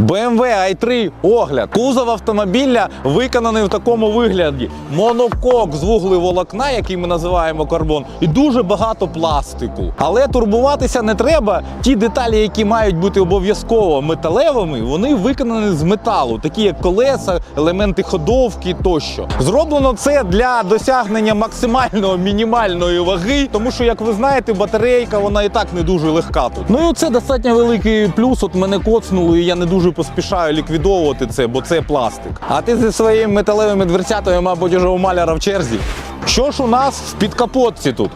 BMW i3 огляд. Кузов автомобіля виконаний в такому вигляді. Монокок з вуглеволокна, який ми називаємо карбон, і дуже багато пластику. Але турбуватися не треба. Ті деталі, які мають бути обов'язково металевими, вони виконані з металу, такі як колеса, елементи ходовки тощо. Зроблено це для досягнення максимального мінімальної ваги, тому що, як ви знаєте, батарейка вона і так не дуже легка тут. Ну і це достатньо великий плюс. От мене коцнуло, і я не дуже поспішаю ліквідовувати це, бо це пластик. А ти зі своїми металевими дверцятами, мабуть, уже у маляра в черзі. Що ж у нас в підкапотці тут?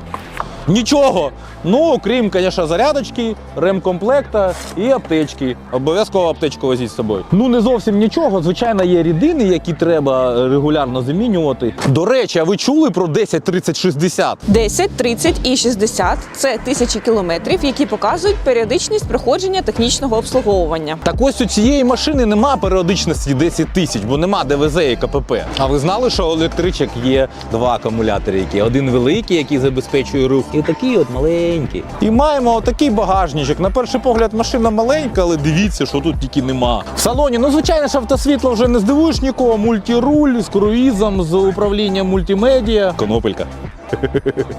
Нічого. Ну, окрім, звісно, зарядочки, ремкомплекта і аптечки. Обов'язково аптечку возіть з собою. Ну, не зовсім нічого. Звичайно, є рідини, які треба регулярно замінювати. До речі, а ви чули про 10, 30, 60? 10, 30 і 60 – це тисячі кілометрів, які показують періодичність проходження технічного обслуговування. Так ось у цієї машини нема періодичності 10 тисяч, бо нема ДВЗ і КПП. А ви знали, що у електричок є два акумулятори, які один великий, який забезпечує рух, і такий от маленький. І маємо отакий багажничок. На перший погляд машина маленька, але дивіться, що тут тільки нема. В салоні, ну звичайно ж, автосвітло вже не здивуєш нікого. Мультируль з круїзом, з управлінням мультимедіа. Конопелька.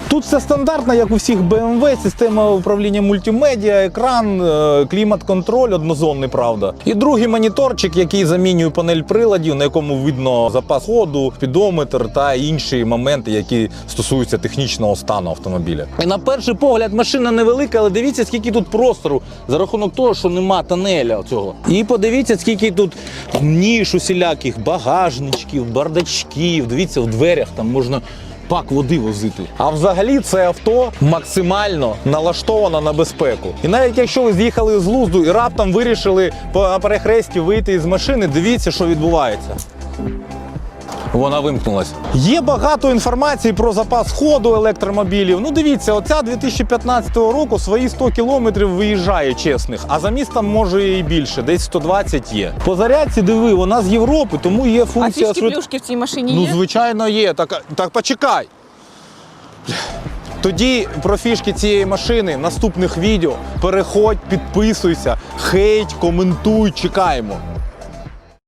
Тут все стандартно, як у всіх BMW, система управління мультимедіа, екран, е, клімат-контроль однозонний, правда. І другий моніторчик, який замінює панель приладів, на якому видно запас ходу, спідометр та інші моменти, які стосуються технічного стану автомобіля. І на перший погляд машина невелика, але дивіться, скільки тут простору за рахунок того, що нема тонеля цього. І подивіться, скільки тут ніж усіляких, багажничків, бардачків. Дивіться, в дверях там можна пак води возити. А взагалі це авто максимально налаштовано на безпеку. І навіть якщо ви з'їхали з лузду і раптом вирішили по перехресті вийти з машини, дивіться, що відбувається. Вона вимкнулась. Є багато інформації про запас ходу електромобілів. Ну дивіться, оця 2015 року свої 100 кілометрів виїжджає чесних, а за містом може і більше, десь 120 є. По зарядці диви, вона з Європи, тому є А функція фішки швид- плюшки в цій машині є? Ну, звичайно, є. Так, так почекай. Тоді про фішки цієї машини наступних відео. Переходь, підписуйся, хейт, коментуй, чекаємо.